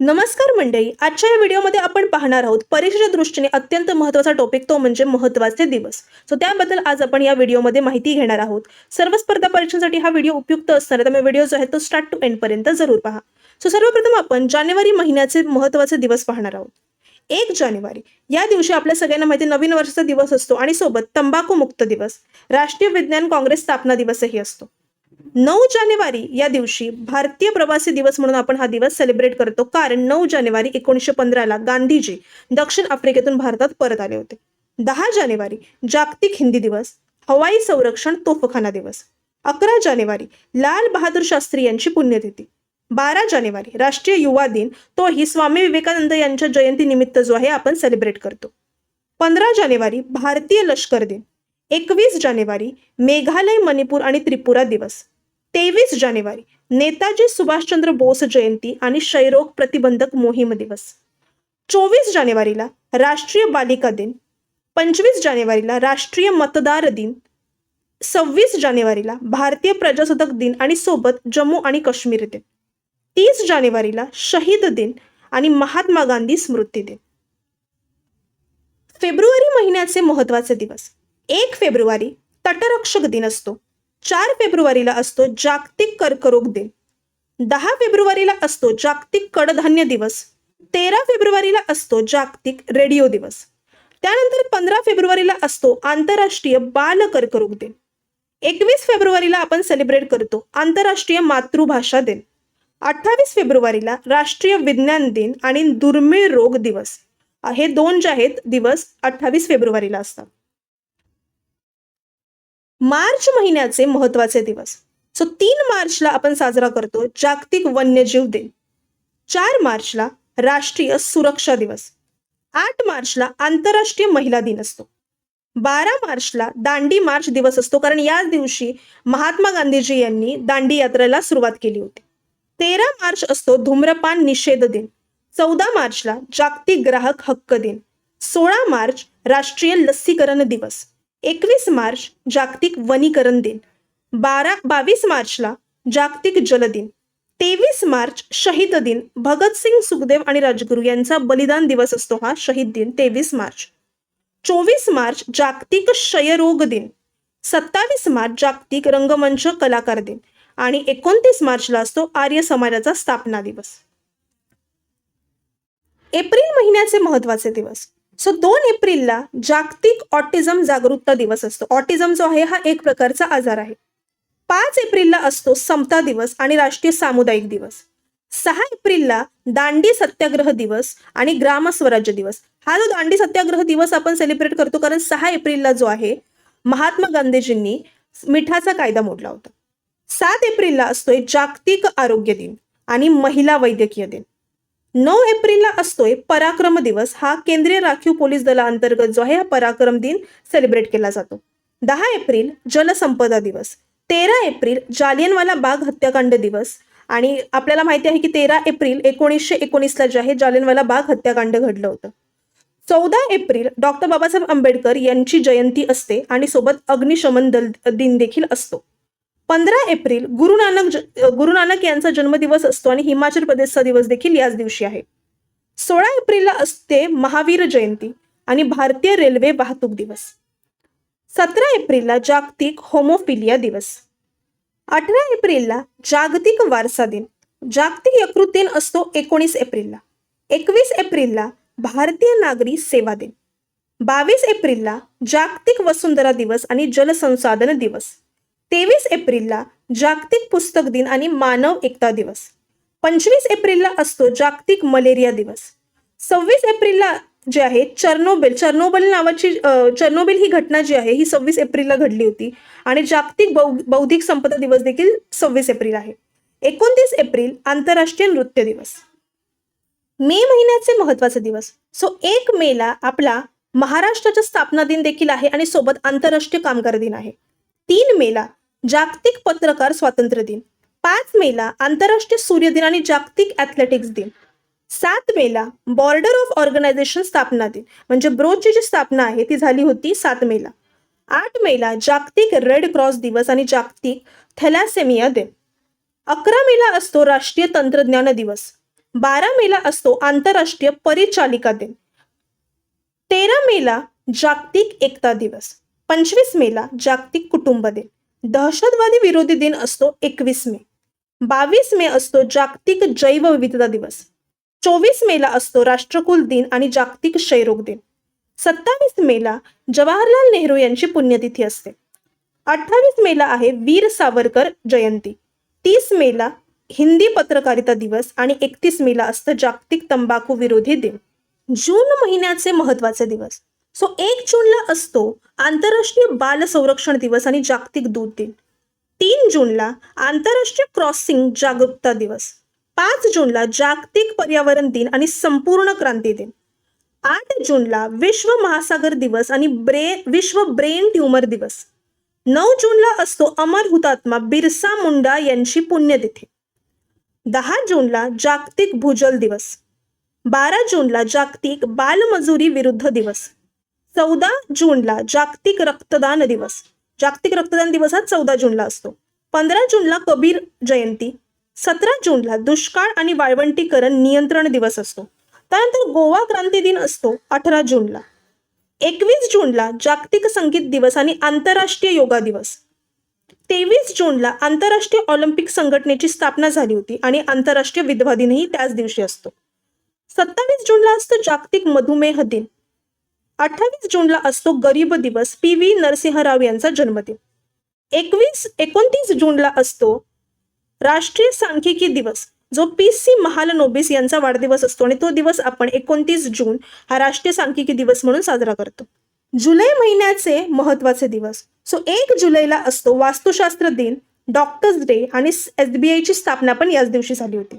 नमस्कार मंडळी आजच्या या व्हिडिओमध्ये आपण पाहणार आहोत परीक्षेच्या दृष्टीने अत्यंत महत्त्वाचा टॉपिक तो म्हणजे महत्त्वाचे दिवस. सो त्याबद्दल आज आपण या व्हिडिओमध्ये माहिती घेणार आहोत. सर्व स्पर्धा परीक्षांसाठी हा व्हिडिओ उपयुक्त असणार त्यामुळे व्हिडिओ जो आहे तो स्टार्ट टू एंड पर्यंत जरूर पहा. सो सर्वप्रथम आपण जानेवारी महिन्याचे महत्त्वाचे दिवस पाहणार आहोत. एक जानेवारी या दिवशी आपल्या सगळ्यांना माहिती नवीन वर्षाचा दिवस असतो आणि सोबत तंबाखू मुक्त दिवस. राष्ट्रीय विज्ञान काँग्रेस स्थापना दिवसही असतो. नऊ जानेवारी या दिवशी भारतीय प्रवासी दिवस म्हणून आपण हा दिवस सेलिब्रेट करतो. कारण नऊ जानेवारी एकोणीसशे पंधराला गांधीजी दक्षिण आफ्रिकेतून भारतात परत आले होते. दहा जानेवारी जागतिक हिंदी दिवस हवाई संरक्षण तोफखाना दिवस. अकरा जानेवारी लाल बहादूर शास्त्री यांची पुण्यतिथी. बारा जानेवारी राष्ट्रीय युवा दिन तोही स्वामी विवेकानंद यांच्या जयंतीनिमित्त जो आहे आपण सेलिब्रेट करतो. पंधरा जानेवारी भारतीय लष्कर दिन. एकवीस जानेवारी मेघालय मणिपूर आणि त्रिपुरा दिवस. तेवीस जानेवारी नेताजी सुभाषचंद्र बोस जयंती आणि क्षयरोग प्रतिबंधक मोहीम दिवस. चोवीस जानेवारीला राष्ट्रीय बालिका दिन. पंचवीस जानेवारीला राष्ट्रीय मतदार दिन. सव्वीस जानेवारीला भारतीय प्रजासत्ताक दिन आणि सोबत जम्मू आणि काश्मीर दिन. तीस जानेवारीला शहीद दिन आणि महात्मा गांधी स्मृती दिन. फेब्रुवारी महिन्याचे महत्त्वाचे दिवस. एक फेब्रुवारी तटरक्षक दिन असतो. चार फेब्रुवारीला असतो जागतिक कर्करोग दिन. दहा फेब्रुवारीला असतो जागतिक कडधान्य दिवस. तेरा फेब्रुवारीला असतो जागतिक रेडिओ दिवस. त्यानंतर पंधरा फेब्रुवारीला असतो आंतरराष्ट्रीय बाल कर्करोग दिन. एकवीस फेब्रुवारीला आपण सेलिब्रेट करतो आंतरराष्ट्रीय मातृभाषा दिन. अठ्ठावीस फेब्रुवारीला राष्ट्रीय विज्ञान दिन आणि दुर्मिळ रोग दिवस. हे दोन जे आहेत दिवस अठ्ठावीस फेब्रुवारीला असतात. मार्च महिन्याचे महत्त्वाचे दिवस. सो तीन मार्चला आपण साजरा करतो जागतिक वन्यजीव दिन. चार मार्चला राष्ट्रीय सुरक्षा दिवस. आठ मार्चला आंतरराष्ट्रीय महिला दिन असतो. बारा मार्चला दांडी मार्च दिवस असतो कारण याच दिवशी महात्मा गांधीजी यांनी दांडी यात्रेला सुरुवात केली होती. तेरा मार्च असतो धूम्रपान निषेध दिन. चौदा मार्चला जागतिक ग्राहक हक्क दिन. सोळा मार्च राष्ट्रीय लसीकरण दिवस. एकवीस मार्च जागतिक वनीकरण दिन. बारा बावीस मार्चला जागतिक जल दिन. तेवीस मार्च शहीद दिन. भगतसिंग सुखदेव आणि राजगुरू यांचा बलिदान दिवस असतो हा शहीद दिन तेवीस मार्च. चोवीस मार्च जागतिक क्षयरोग दिन. सत्तावीस मार्च जागतिक रंगमंच कलाकार दिन. आणि एकोणतीस मार्चला असतो आर्य समाजाचा स्थापना दिवस. एप्रिल महिन्याचे महत्त्वाचे दिवस. सो दोन एप्रिलला जागतिक ऑटिझम जागरूकता दिवस असतो. ऑटिझम जो आहे हा एक प्रकारचा आजार आहे. पाच एप्रिलला असतो समता दिवस आणि राष्ट्रीय सामुदायिक दिवस. सहा एप्रिलला दांडी सत्याग्रह दिवस आणि ग्रामस्वराज्य दिवस. हा जो दांडी सत्याग्रह दिवस आपण सेलिब्रेट करतो कारण सहा एप्रिलला जो आहे महात्मा गांधीजींनी मिठाचा कायदा मोडला होता. सात एप्रिलला असतोय जागतिक आरोग्य दिन आणि महिला वैद्यकीय दिन. नऊ एप्रिलला असतोय पराक्रम दिवस. हा केंद्रीय राखीव पोलीस दलाअंतर्गत जो आहे हा पराक्रम दिन सेलिब्रेट केला जातो. दहा एप्रिल जलसंपदा दिवस. तेरा एप्रिल जालियनवाला बाग हत्याकांड दिवस. आणि आपल्याला माहिती आहे की तेरा एप्रिल एकोणीसशे एकोणीसला जे आहे जालियनवाला बाग हत्याकांड घडलं होतं. चौदा एप्रिल डॉक्टर बाबासाहेब आंबेडकर यांची जयंती असते आणि सोबत अग्निशमन दल दिन देखील असतो. पंधरा एप्रिल गुरु नानक ज- गुरु नानक यांचा जन्मदिवस असतो आणि हिमाचल प्रदेशचा दिवस देखील याच दिवशी आहे. सोळा एप्रिलला असते महावीर जयंती आणि भारतीय रेल्वे वाहतूक दिवस. सतरा एप्रिलला जागतिक होमोफिलिया दिवस. अठरा एप्रिलला जागतिक वारसा दिन. जागतिक यकृत दिन असतो एकोणीस एप्रिलला. एकवीस एप्रिलला भारतीय नागरी सेवा दिन. बावीस एप्रिलला जागतिक वसुंधरा दिवस आणि जलसंसाधन दिवस. तेवीस एप्रिलला जागतिक पुस्तक दिन आणि मानव एकता दिवस. पंचवीस एप्रिलला असतो जागतिक मलेरिया दिवस. सव्वीस एप्रिलला जे आहे चर्नोबिल चर्नोबिल नावाची अ, चर्नोबिल ही घटना जी आहे ही सव्वीस एप्रिलला घडली होती. आणि जागतिक बौ- बौद्धिक संपदा दिवस देखील सव्वीस एप्रिल आहे. एकोणतीस एप्रिल आंतरराष्ट्रीय नृत्य दिवस. मे महिन्याचे महत्त्वाचे दिवस. सो एक मेला आपला महाराष्ट्राचा स्थापना दिन देखील आहे आणि सोबत आंतरराष्ट्रीय कामगार दिन आहे. तीन मेला जागतिक पत्रकार स्वातंत्र्य दिन. पाच मेला आंतरराष्ट्रीय सूर्य दिन आणि जागतिक ॲथलेटिक्स दिन. सात मेला बॉर्डर ऑफ ऑर्गनायझेशन स्थापना दिन. म्हणजे ब्रोची जी स्थापना आहे ती झाली होती सात मेला. आठ मेला जागतिक रेड क्रॉस दिवस आणि जागतिक थॅलासेमिया दिन. अकरा मेला असतो राष्ट्रीय तंत्रज्ञान दिवस. बारा मेला असतो आंतरराष्ट्रीय परिचालिका दिन. तेरा मेला जागतिक एकता दिवस. पंचवीस मेला जागतिक कुटुंब दिन. दहशतवादी विरोधी दिन असतो एकवीस मे. बावीस मे असतो जागतिक जैवविविधता दिवस. चोवीस मेला असतो राष्ट्रकुल दिन आणि जागतिक क्षयरोग दिन. सत्तावीस मेला जवाहरलाल नेहरू यांची पुण्यतिथी असते. अठ्ठावीस मेला आहे वीर सावरकर जयंती. तीस मेला हिंदी पत्रकारिता दिवस आणि एकतीस मेला असतं जागतिक तंबाखू विरोधी दिन. जून महिन्याचे महत्त्वाचे दिवस. सो एक जूनला असतो आंतरराष्ट्रीय बाल संरक्षण दिवस आणि जागतिक दूध दिन. तीन जूनला आंतरराष्ट्रीय क्रॉसिंग जागरूकता दिवस. पाच जूनला जागतिक पर्यावरण दिन आणि संपूर्ण क्रांती दिन. आठ जूनला विश्व महासागर दिवस आणि ब्रे विश्व ब्रेन ट्यूमर दिवस. नऊ जूनला असतो अमर हुतात्मा बिरसा मुंडा यांची पुण्यतिथी. दहा जूनला जागतिक भूजल दिवस. बारा जूनला जागतिक बालमजुरी विरुद्ध दिवस. चौदा जूनला जागतिक रक्तदान दिवस. जागतिक रक्तदान दिवस हा चौदा जूनला असतो. पंधरा जूनला कबीर जयंती. सतरा जूनला दुष्काळ आणि वाळवंटीकरण नियंत्रण दिवस असतो. त्यानंतर गोवा क्रांती दिन असतो अठरा जूनला. एकवीस जूनला जागतिक संगीत दिवस आणि आंतरराष्ट्रीय योगा दिवस. तेवीस जूनला आंतरराष्ट्रीय ऑलिम्पिक संघटनेची स्थापना झाली होती आणि आंतरराष्ट्रीय विधवा दिनही त्याच दिवशी असतो. सत्तावीस जूनला असतो जागतिक मधुमेह दिन. अठ्ठावीस जूनला असतो गरीब दिवस पी व्ही नरसिंहराव यांचा जन्मदिन. एकवीस एकोणतीस जूनला असतो राष्ट्रीय सांख्यिकी दिवस जो पी सी महालनोबिस यांचा वाढदिवस असतो आणि तो दिवस आपण एकोणतीस जून हा राष्ट्रीय सांख्यिकी दिवस म्हणून साजरा करतो. जुलै महिन्याचे महत्त्वाचे दिवस. सो एक जुलैला असतो वास्तुशास्त्र दिन डॉक्टर्स डे आणि एस बी आयची स्थापना पण याच दिवशी झाली होती.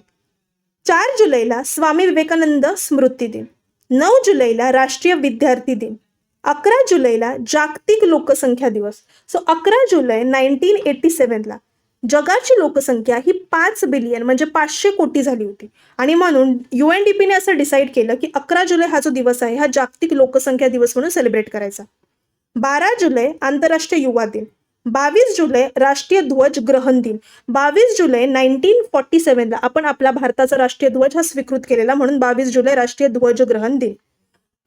चार जुलैला स्वामी विवेकानंद स्मृती दिन. नऊ जुलैला राष्ट्रीय विद्यार्थी दिन. अकरा जुलैला जागतिक लोकसंख्या दिवस. सो अकरा जुलै नाईन्टीन एटी सेवनला जगाची लोकसंख्या ही पाच बिलियन म्हणजे पाचशे कोटी झाली होती. आणि म्हणून यू एन डी पीने असं डिसाईड केलं की अकरा जुलै हा जो दिवस आहे हा जागतिक लोकसंख्या दिवस म्हणून सेलिब्रेट करायचा. बारा जुलै आंतरराष्ट्रीय युवा दिन. बावीस जुलै राष्ट्रीय ध्वज ग्रहण दिन. बावीस जुलै नाईन्टीन फॉर्टी सेवनला आपण आपला भारताचा राष्ट्रीय ध्वज हा स्वीकृत केलेला म्हणून बावीस जुलै राष्ट्रीय ध्वज ग्रहण दिन.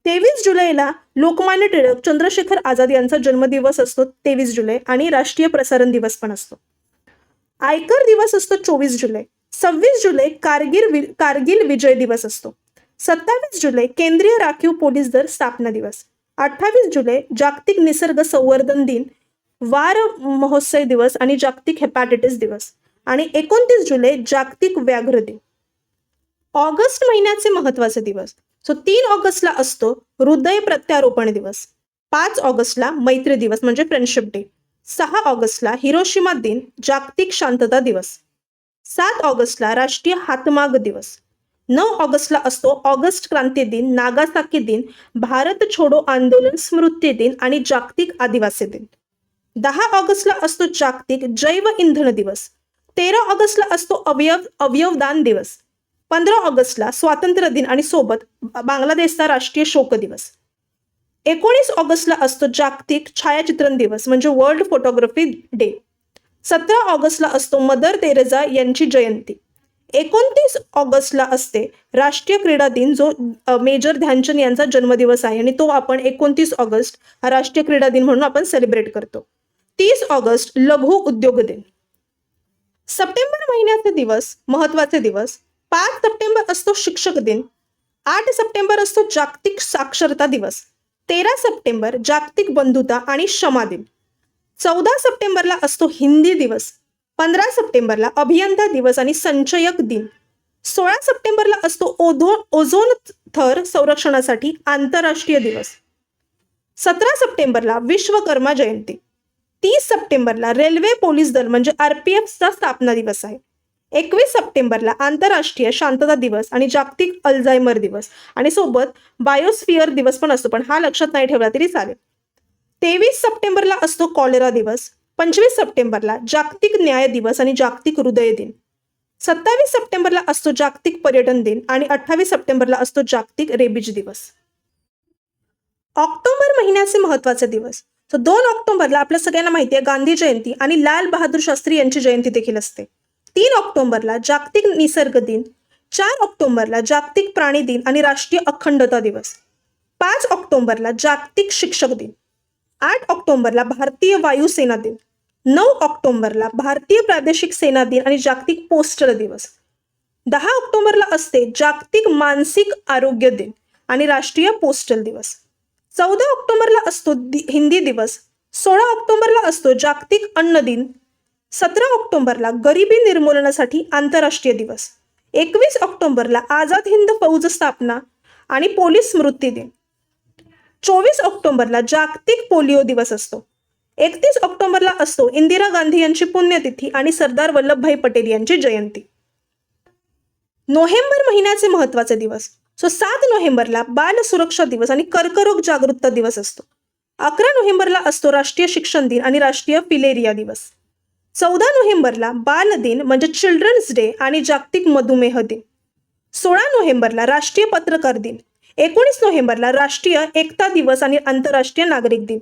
तेवीस जुलैला लोकमान्य टिळक चंद्रशेखर आझाद यांचा जन्मदिवस असतो तेवीस जुलै आणि राष्ट्रीय प्रसारण दिवस पण असतो. आयकर दिवस असतो चोवीस जुलै. सव्वीस जुलै कारगिल वि कारगिल विजय दिवस असतो. सत्तावीस जुलै केंद्रीय राखीव पोलीस दल स्थापना दिवस. अठ्ठावीस जुलै जागतिक निसर्ग संवर्धन दिन. वार महोत्सव दिवस आणि जागतिक हेपॅटायटिस दिवस. आणि एकोणतीस जुलै जागतिक व्याघ्र दिन. ऑगस्ट महिन्याचे महत्त्वाचे दिवस. सो तीन ऑगस्टला असतो हृदय प्रत्यारोपण दिवस. पाच ऑगस्टला मैत्री दिवस म्हणजे फ्रेंडशिप डे सहा ऑगस्टला हिरोशिमा दिन जागतिक शांतता दिवस. सात ऑगस्टला राष्ट्रीय हातमाग दिवस. नऊ ऑगस्टला असतो ऑगस्ट क्रांती दिन नागासाकी दिन भारत छोडो आंदोलन स्मृती दिन आणि जागतिक आदिवासी दिन. दहा ऑगस्टला असतो जागतिक जैव इंधन दिवस. तेरा ऑगस्टला असतो अवयव अवयवदान दिवस. पंधरा ऑगस्टला स्वातंत्र्य दिन आणि सोबत बांगलादेशचा राष्ट्रीय शोक दिवस. एकोणीस ऑगस्टला असतो जागतिक छायाचित्रण दिवस म्हणजे वर्ल्ड फोटोग्राफी डे सतरा ऑगस्टला असतो मदर तेरेझा यांची जयंती. एकोणतीस ऑगस्टला असते राष्ट्रीय क्रीडा दिन जो मेजर ध्यानचंद यांचा जन्मदिवस आहे आणि तो आपण एकोणतीस ऑगस्ट हा राष्ट्रीय क्रीडा दिन म्हणून आपण सेलिब्रेट करतो. तीस ऑगस्ट लघु उद्योग दिन. सप्टेंबर महिन्याचे दिवस महत्त्वाचे दिवस. पाच सप्टेंबर असतो शिक्षक दिन. आठ सप्टेंबर असतो जागतिक साक्षरता दिवस. तेरा सप्टेंबर जागतिक बंधुता आणि क्षमा दिन. चौदा सप्टेंबरला असतो हिंदी दिवस. पंधरा सप्टेंबरला अभियंता दिवस आणि संचयक दिन. सोळा सप्टेंबरला असतो ओझो ओझोन थर संरक्षणासाठी आंतरराष्ट्रीय दिवस. सतरा सप्टेंबरला विश्वकर्मा जयंती. तीस सप्टेंबरला रेल्वे पोलीस दल म्हणजे आरपीएफचा स्थापना दिवस आहे. एकवीस सप्टेंबरला आंतरराष्ट्रीय शांतता दिवस आणि जागतिक अल्झायमर दिवस. आणि सोबत बायोस्फिअर दिवस पण असतो पण हा लक्षात नाही ठेवला तरी चालेल. तेवीस सप्टेंबरला असतो कॉलेरा दिवस. पंचवीस सप्टेंबरला जागतिक न्याय दिवस आणि जागतिक हृदय दिन. सत्तावीस सप्टेंबरला असतो जागतिक पर्यटन दिन आणि अठ्ठावीस सप्टेंबरला असतो जागतिक रेबीज दिवस. ऑक्टोबर महिन्याचे महत्त्वाचे दिवस. तर दोन ऑक्टोबरला आपल्या सगळ्यांना माहिती आहे गांधी जयंती आणि लाल बहादूर शास्त्री यांची जयंती देखील असते. तीन ऑक्टोबरला जागतिक निसर्ग दिन चार ऑक्टोबरला जागतिक प्राणी दिन आणि राष्ट्रीय अखंडता दिवस. पाच ऑक्टोबरला जागतिक शिक्षक दिन आठ ऑक्टोबरला भारतीय वायुसेना दिन नऊ ऑक्टोबरला भारतीय प्रादेशिक सेना दिन आणि जागतिक पोस्टल दिवस. दहा ऑक्टोबरला असते जागतिक मानसिक आरोग्य दिन आणि राष्ट्रीय पोस्टल दिवस. चौदा ऑक्टोबरला असतो दि- हिंदी दिवस. सोळा ऑक्टोबरला असतो जागतिक अन्न दिन. सतरा ऑक्टोबरला गरिबी निर्मूलनासाठी आंतरराष्ट्रीय दिवस. एकवीस ऑक्टोबरला आझाद हिंद फौज स्थापना आणि पोलीस स्मृती दिन. चोवीस ऑक्टोबरला जागतिक पोलिओ दिवस असतो. एकतीस ऑक्टोबरला असतो इंदिरा गांधी यांची पुण्यतिथी आणि सरदार वल्लभभाई पटेल यांची जयंती. नोव्हेंबर महिन्याचे महत्त्वाचे दिवस. सो सात नोव्हेंबरला बाल सुरक्षा दिवस आणि कर्करोग जागरूकता दिवस असतो. अकरा नोव्हेंबरला असतो राष्ट्रीय शिक्षण दिन आणि राष्ट्रीय फिलेरिया दिवस. चौदा नोव्हेंबरला बाल दिन म्हणजे चिल्ड्रन्स डे आणि जागतिक मधुमेह दिन. सोळा नोव्हेंबरला राष्ट्रीय पत्रकार दिन. एकोणीस नोव्हेंबरला राष्ट्रीय एकता दिवस आणि आंतरराष्ट्रीय नागरिक दिन.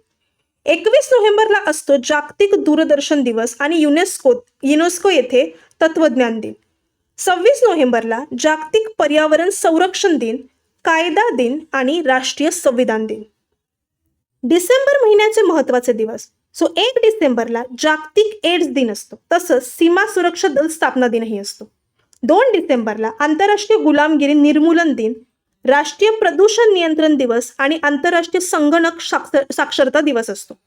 एकवीस नोव्हेंबरला असतो जागतिक दूरदर्शन दिवस आणि युनेस्को युनेस्को येथे तत्वज्ञान दिन. सव्वीस नोव्हेंबरला जागतिक पर्यावरण संरक्षण दिन कायदा दिन आणि राष्ट्रीय संविधान दिन. डिसेंबर महिन्याचे महत्त्वाचे दिवस. सो एक डिसेंबरला जागतिक एड्स दिन असतो. तसंच सीमा सुरक्षा दल स्थापना दिनही असतो. दोन डिसेंबरला आंतरराष्ट्रीय गुलामगिरी निर्मूलन दिन राष्ट्रीय प्रदूषण नियंत्रण दिवस आणि आंतरराष्ट्रीय संगणक साक्षर साक्षरता दिवस असतो.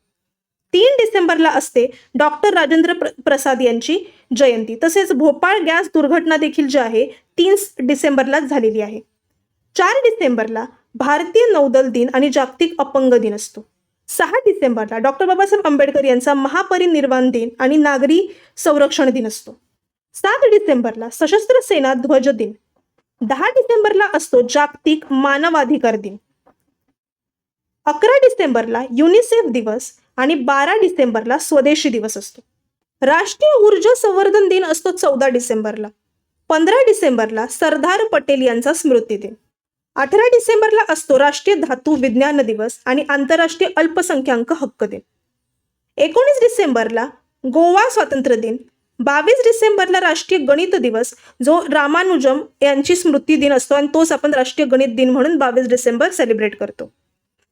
तीन डिसेंबरला असते डॉक्टर राजेंद्र प्र प्रसाद यांची जयंती. तसेच भोपाळ गॅस दुर्घटना देखील जी आहे तीन डिसेंबरलाच झालेली आहे. चार डिसेंबरला भारतीय नौदल दिन आणि जागतिक अपंग दिन असतो. सहा डिसेंबरला डॉक्टर बाबासाहेब आंबेडकर यांचा महापरिनिर्वाण दिन आणि नागरी संरक्षण दिन असतो. सात डिसेंबरला सशस्त्र सेना ध्वज दिन. दहा डिसेंबरला असतो जागतिक मानवाधिकार दिन. अकरा डिसेंबरला युनिसेफ दिवस आणि बारा डिसेंबरला स्वदेशी दिवस असतो. राष्ट्रीय ऊर्जा संवर्धन दिन असतो चौदा डिसेंबरला. पंधरा डिसेंबरला सरदार पटेल यांचा स्मृती दिन. अठरा डिसेंबरला असतो राष्ट्रीय धातू विज्ञान दिवस आणि आंतरराष्ट्रीय अल्पसंख्याक हक्क दिन. एकोणीस डिसेंबरला गोवा स्वातंत्र्य दिन. बावीस डिसेंबरला राष्ट्रीय गणित दिवस जो रामानुजम यांची स्मृती दिन असतो आणि तोच आपण राष्ट्रीय गणित दिन म्हणून बावीस डिसेंबर सेलिब्रेट करतो.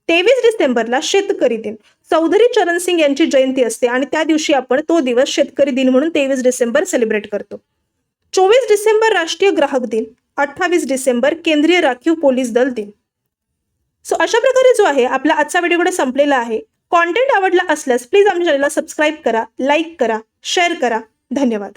तेवीस डिसेंबरला शेतकरी दिन. चौधरी चरण सिंग यांची जयंती असते आणि त्या दिवशी आपण तो दिवस शेतकरी दिन म्हणून तेवीस डिसेंबर सेलिब्रेट करतो. चोवीस डिसेंबर राष्ट्रीय ग्राहक दिन अठ्ठावीस डिसेंबर केंद्रीय राखीव पोलीस दल दिन. सो अशा प्रकारे जो आहे आपला आजचा व्हिडिओ कडे संपलेला आहे. कॉन्टेंट आवडला असल्यास प्लीज आमच्या चॅनलला सबस्क्राईब करा लाईक करा शेअर करा. धन्यवाद.